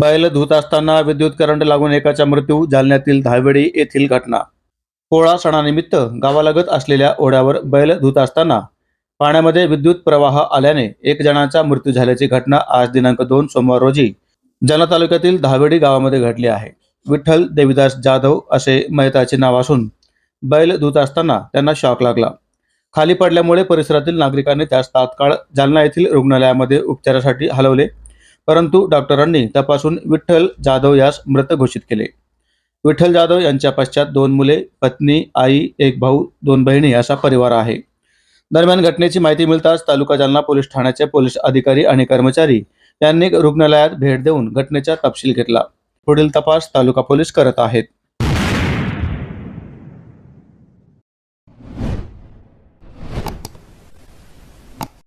बैल धुत असताना विद्युत करंट लागून एकाचा मृत्यू जालन्यातील धावेडी येथील घटना. पोळा सणानिमित्त गावालगत असलेल्या ओढ्यावर बैल धुत असताना पाण्यामध्ये विद्युत प्रवाह आल्याने एक जणाचा मृत्यू झाल्याची घटना आज दिनांक दोन सोमवार रोजी जालना तालुक्यातील धावेडी गावामध्ये घडली आहे. विठ्ठल देवीदास जाधव असे मयताचे नाव असून बैल धुत असताना त्यांना शॉक लागला. खाली पडल्यामुळे परिसरातील नागरिकांनी त्यास तात्काळ जालना येथील रुग्णालयामध्ये उपचारासाठी हलवले. परंतु डॉक्टरांनी तपासून विठ्ठल जाधव यास मृत घोषित केले. विठ्ठल जाधव यांच्या पश्चात दोन मुले पत्नी आई एक भाऊ दोन बहिणी असा परिवार आहे. दरम्यान घटनेची माहिती मिळताच तालुका जालना पोलीस ठाण्याचे पोलीस अधिकारी आणि कर्मचारी यांनी रुग्णालयात भेट देऊन घटनेचा तपशील घेतला. पुढील तपास तालुका पोलीस करत आहेत.